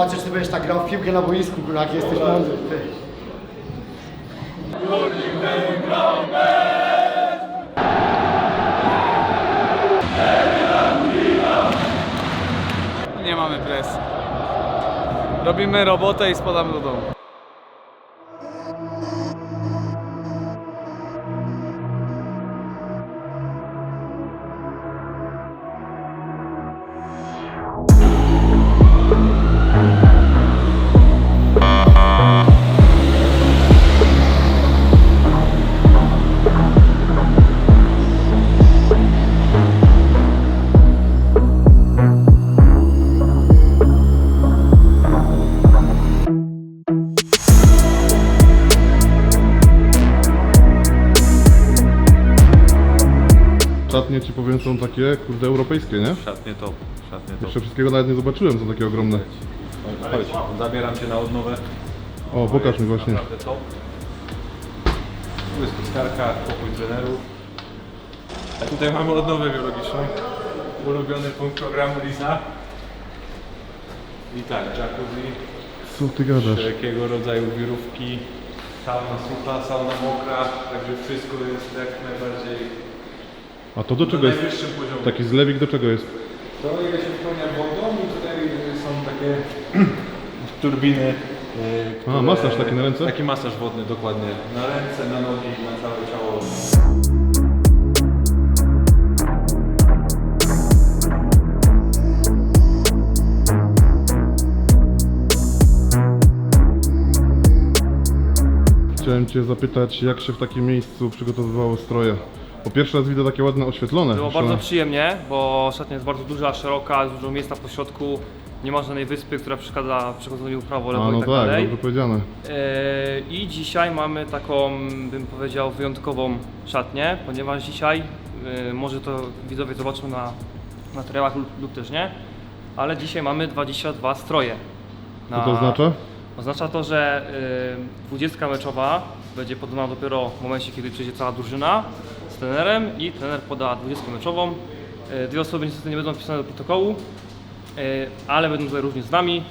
Zobaczę, czy ty będziesz tak grał w piłkę na boisku, jak jesteś mądry. Ty. Nie mamy presji. Robimy robotę i spadamy do domu. Powiem są takie, kurde, europejskie, nie? Szatnie top, szatnie top. Jeszcze wszystkiego nawet nie zobaczyłem, są takie ogromne. Chodź, zabieram cię na odnowę. O, pokaż mi właśnie. Naprawdę top. Tu jest koskarka, pokój trenerów. A tutaj mamy odnowę biologiczną. Ulubiony punkt programu Lisa. I tak, jacuzzi, Co ty gadasz? wszelkiego rodzaju wirówki, sauna sucha, sauna mokra, także wszystko jest jak najbardziej A to do czego jest? najwyższym poziomie. Taki zlewik do czego jest? To ile się wypełnia wodą i tutaj są takie turbiny. e, A, które- masaż taki na ręce? Taki masaż wodny, dokładnie. Na ręce, na nogi, na całe ciało. Chciałem cię zapytać, jak się w takim miejscu przygotowywało stroje? Po pierwszy raz widzę takie ładne oświetlone. Było bardzo przyjemnie, bo szatnia jest bardzo duża, szeroka, jest dużo miejsca po środku. Nie ma żadnej wyspy, która przeszkadza w przechodzeniu prawo, lewo A, no i tak, tak, dalej. dobrze powiedziane. E, I dzisiaj mamy taką, bym powiedział, wyjątkową szatnię, ponieważ dzisiaj, e, może to widzowie zobaczą na materiałach lub, lub też nie, ale dzisiaj mamy 22 stroje. Co to oznacza? Oznacza to, że y, 20 meczowa będzie podana dopiero w momencie, kiedy przyjdzie cała drużyna z trenerem i trener poda 20 meczową. Y, dwie osoby niestety nie będą wpisane do protokołu, y, ale będą tutaj również z nami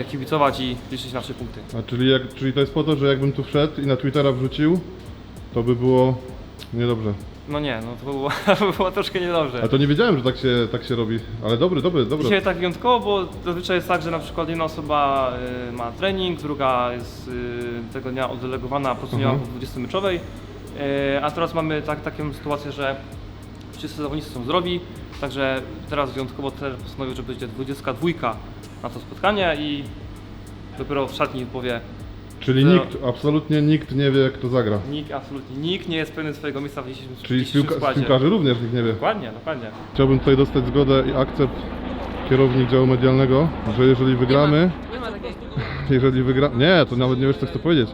y, kibicować i liczyć nasze punkty. A czyli, jak, czyli to jest po to, że jakbym tu wszedł i na Twittera wrzucił, to by było niedobrze. No nie, no to by było, to było troszkę niedobrze. A to nie wiedziałem, że tak się, tak się robi. Ale dobry, dobry, dobry. Dzisiaj tak wyjątkowo, bo zazwyczaj jest tak, że na przykład jedna osoba y, ma trening, druga jest y, tego dnia oddelegowana, po prostu nie ma Mhm. 20 meczowej, y, a teraz mamy tak, taką sytuację, że wszyscy zawodnicy są zdrowi, także teraz wyjątkowo trener postanowił, że będzie 22 na to spotkanie i dopiero w szatni powie Czyli Zero. nikt, absolutnie nikt nie wie, jak to zagra. nikt, absolutnie nikt nie jest pewny swojego miejsca w dzisiejszym, Czyli w dzisiejszym piłka, składzie. piłkarzy również nikt nie wie. Dokładnie, dokładnie. Chciałbym tutaj dostać zgodę i akcept kierownik działu medialnego, że jeżeli wygramy, Nie ma takiej. jeżeli wygra... Nie, to nawet nie wiesz co chcę powiedzieć.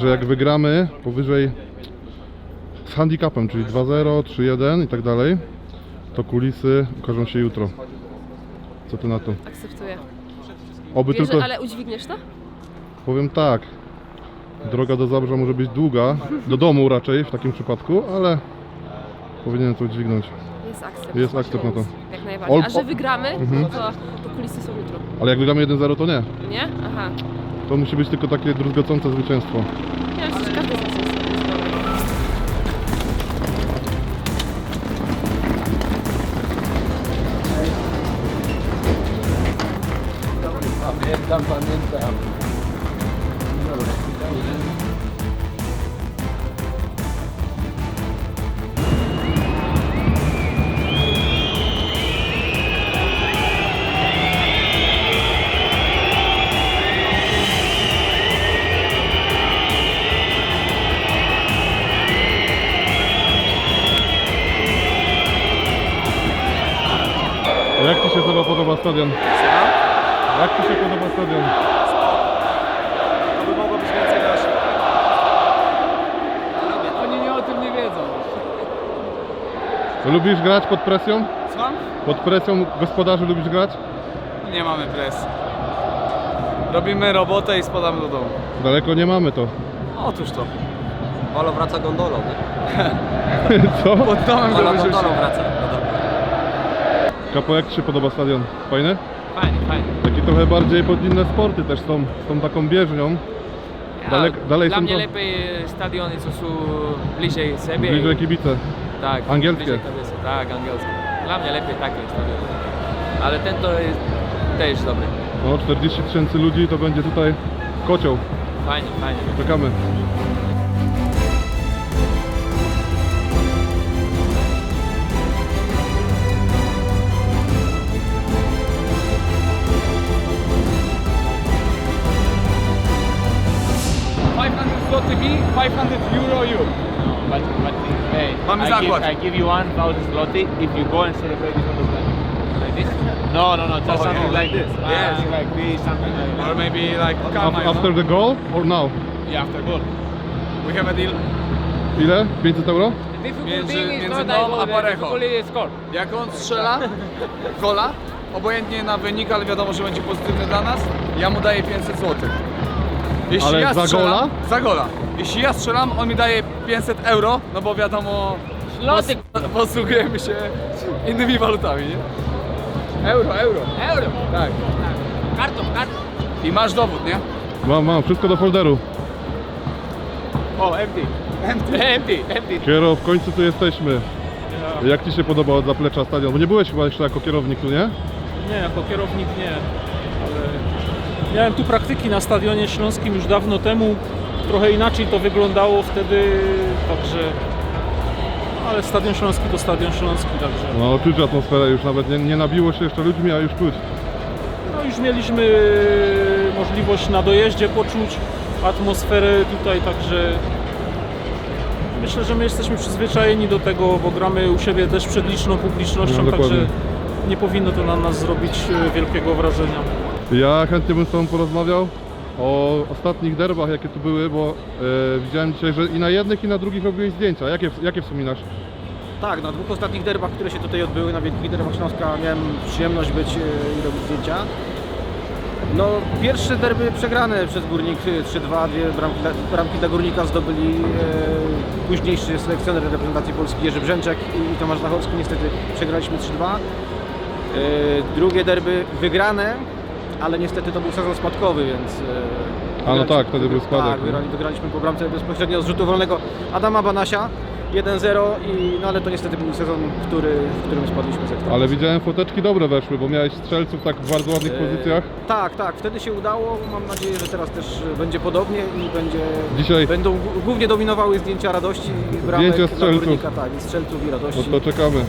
Że jak wygramy powyżej z handicapem, czyli 2-0, 3-1 i tak dalej, to kulisy ukażą się jutro. Co ty na to? Akceptuję. Oby Wiesz, tylko, ale udźwigniesz to? powiem tak, droga do Zabrza może być długa, do domu raczej w takim przypadku, ale powinienem to udźwignąć. Jest akcept. Jest akcept na to. Jak najbardziej. Ol- A że wygramy, Mhm. to, to kulisy są jutro. Ale jak wygramy 1-0 to nie. Nie? Aha. To musi być tylko takie druzgocące zwycięstwo. Nie wiem, A jak Ci się Seba podoba stadion? Jak Ci się podoba stadion? Oni nie o tym nie wiedzą. Lubisz grać pod presją? Słucham? Pod presją gospodarzy lubisz grać? Nie mamy presji. Robimy robotę i spadamy do domu. Daleko nie mamy to. Otóż to. Olo wraca gondolą, nie? Co? Pod domem wyrzucił. gondolą wraca. No dobra. Kapo, jak Ci się podoba stadion? Fajny? Fajnie, fajnie. Taki trochę bardziej pod inne sporty też są, z tą taką bieżnią. Dalek, dalej Dla są mnie to lepiej stadiony, co są bliżej siebie. bliżej kibice. Tak, Angielskie. bliżej. Tak, angielskie. Dla mnie lepiej takie stadiony. Ale ten to jest też dobry. No 40 tysięcy ludzi to będzie tutaj kocioł. Fajnie, fajnie. Czekamy. Zł mi, 500 euro you. But, but hey, Mamy I, give, zakład. I give you 1000 zloty if you go and celebrate this on the planet. Like this? No, no, no, just something like this. Yes. Something like this, something like Or that. maybe like Af- karma, you After know? the goal or now? Yeah, after goal. We have a deal. Ile? 500 euro? The difficult Między- thing is między not mną that a the Parejo. difficult is score. Jak on strzela gola, obojętnie na wynik, ale wiadomo, że będzie pozytywny dla nas, ja mu daję 500 zł. Jeśli Ale ja za strzelam, gola? Za gola. Jeśli ja strzelam, on mi daje 500 euro, no bo wiadomo, Zloty. pos- posługujemy się innymi walutami, nie? Euro, euro. Euro. Tak. Kartą, kartą. I masz dowód, nie? Mam, mam, wszystko do folderu. Oh, empty. Empty. empty, empty. Kiero, w końcu tu jesteśmy. Jak Ci się podoba od zaplecza stadion? Bo nie byłeś chyba jeszcze jako kierownik tu, nie? Nie, jako kierownik nie, ale miałem tu praktyki na Stadionie Śląskim już dawno temu. Trochę inaczej to wyglądało wtedy, także... Ale Stadion Śląski to Stadion Śląski, także... No czuć atmosferę już nawet nie, nie nabiło się jeszcze ludźmi, a już czuć. No już mieliśmy możliwość na dojeździe poczuć atmosferę tutaj, także... Myślę, że my jesteśmy przyzwyczajeni do tego, bo gramy u siebie też przed liczną publicznością, No, także nie powinno to na nas zrobić e, wielkiego wrażenia. Ja chętnie bym z Tobą porozmawiał o ostatnich derbach, jakie tu były, bo e, widziałem dzisiaj, że i na jednych, i na drugich robiłeś zdjęcia. Jakie, jakie wspominasz? Tak, na dwóch ostatnich derbach, które się tutaj odbyły, na Wielkich Derbach Śląska miałem przyjemność być e, i robić zdjęcia. No, pierwsze derby przegrane przez Górnik e, 3-2, dwie bramki, dla- bramki dla Górnika zdobyli e, późniejszy selekcjoner reprezentacji Polski Jerzy Brzęczek i Tomasz Dachowski. Niestety przegraliśmy 3-2. E, drugie derby wygrane, ale niestety to był sezon spadkowy, więc... E, A, no tak, wtedy był spadek, Tak, wygrali, wygraliśmy po bramce bezpośrednio z rzutu wolnego Adama Banasia 1-0, i, no ale to niestety był sezon, który, w którym spadliśmy z ekstraklasy. Ale widziałem foteczki dobre weszły, bo miałeś strzelców tak w bardzo ładnych E, pozycjach. Tak, tak, wtedy się udało. Mam nadzieję, że teraz też będzie podobnie i będzie, Dzisiaj- będą g- głównie dominowały zdjęcia radości i bramek Zdjęcia dla strzelców. Górnika, tak, i strzelców i radości. No to czekamy.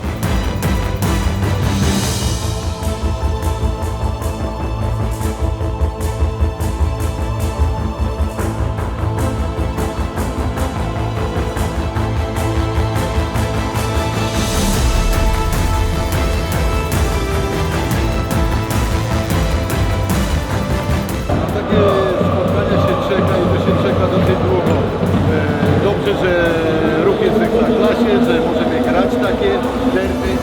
Czeka dosyć długo. E, Dobrze, że ruch jest w ekstraklasie, że możemy grać takie derby.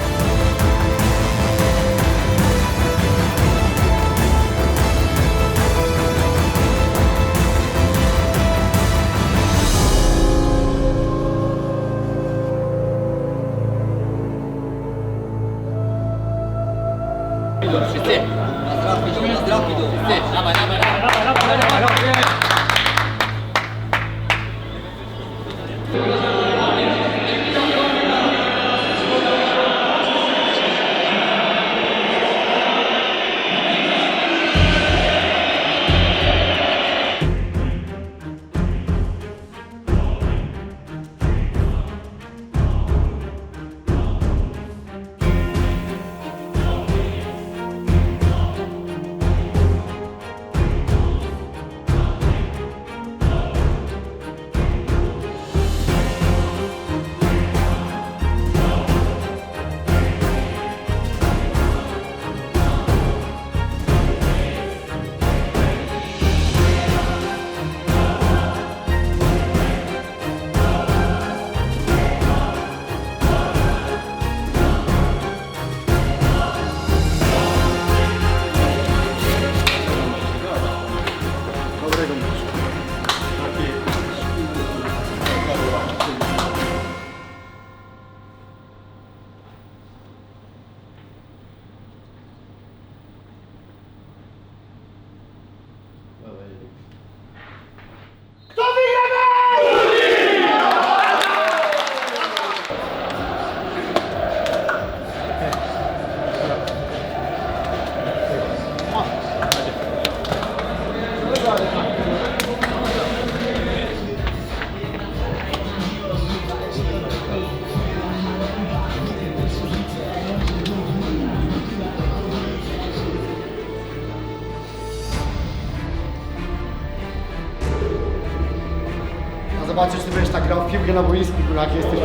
Piłkę na boisku, jak jesteś mądry.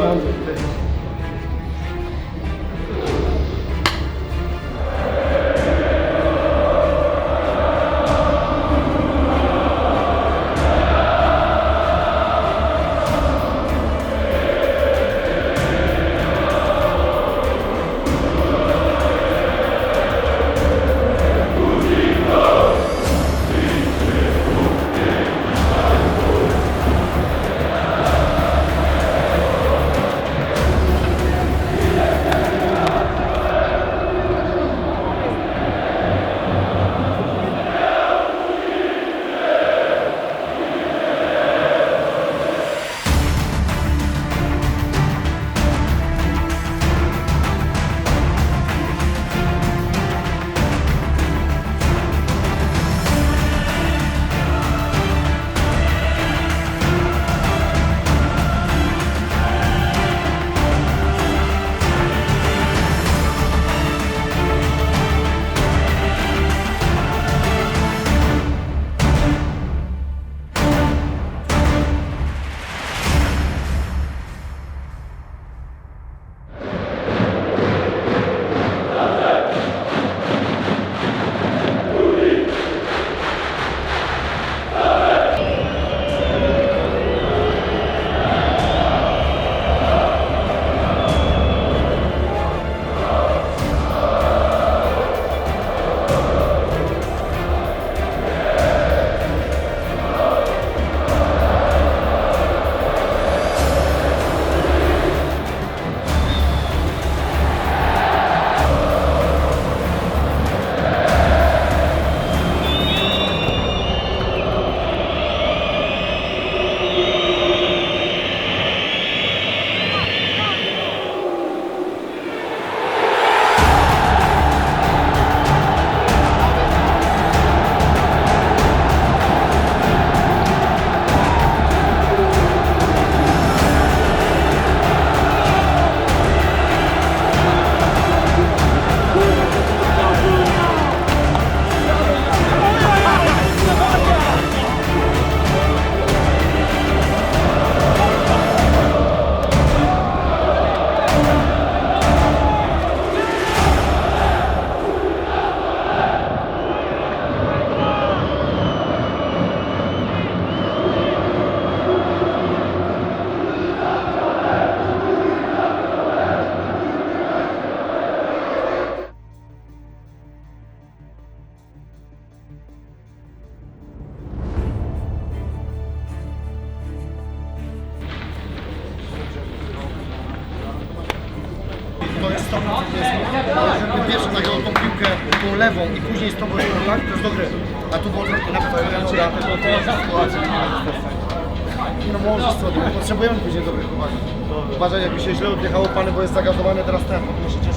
Zagrał tą piłkę tą lewą i później z tą tak? To jest do gry. A tu było trochę na no możesz sobie, potrzebujemy później dobrych uwagi. Uważaj, jakby się źle odjechało pany, bo jest zagazowany teraz to się ciężko